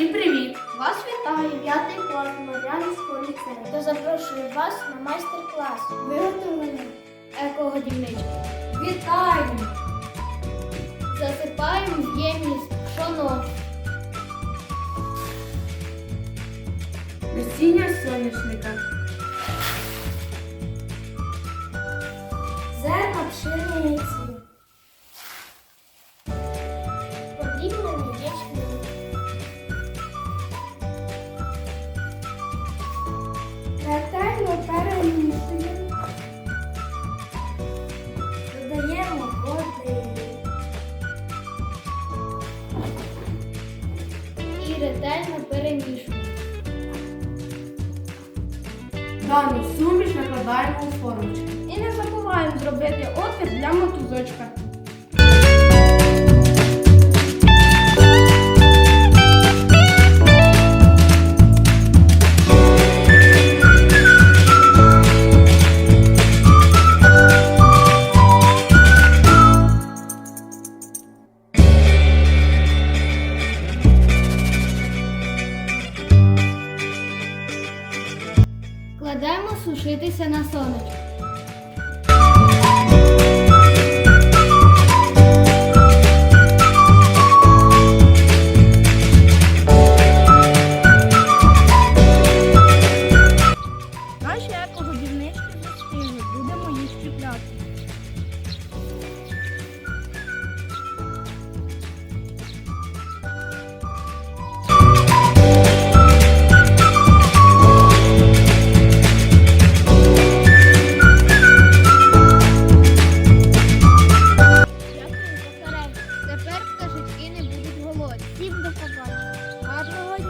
Всім привіт! Вас вітає п'ятий клас Мар'янського ліцею та запрошую вас на майстер-клас виготовлення екогодівнички. Вітаємо! Засипаємо в ємність пшоно. Насіння соняшника. Зерна пшениці. Ретельно перемішуємо. Додаємо води. І ретельно перемішуємо. Дану суміш накладаємо у формочки. І не забуваємо зробити отвір для мотузочка. Кладемо сушитися на сонечко. Гарного дня!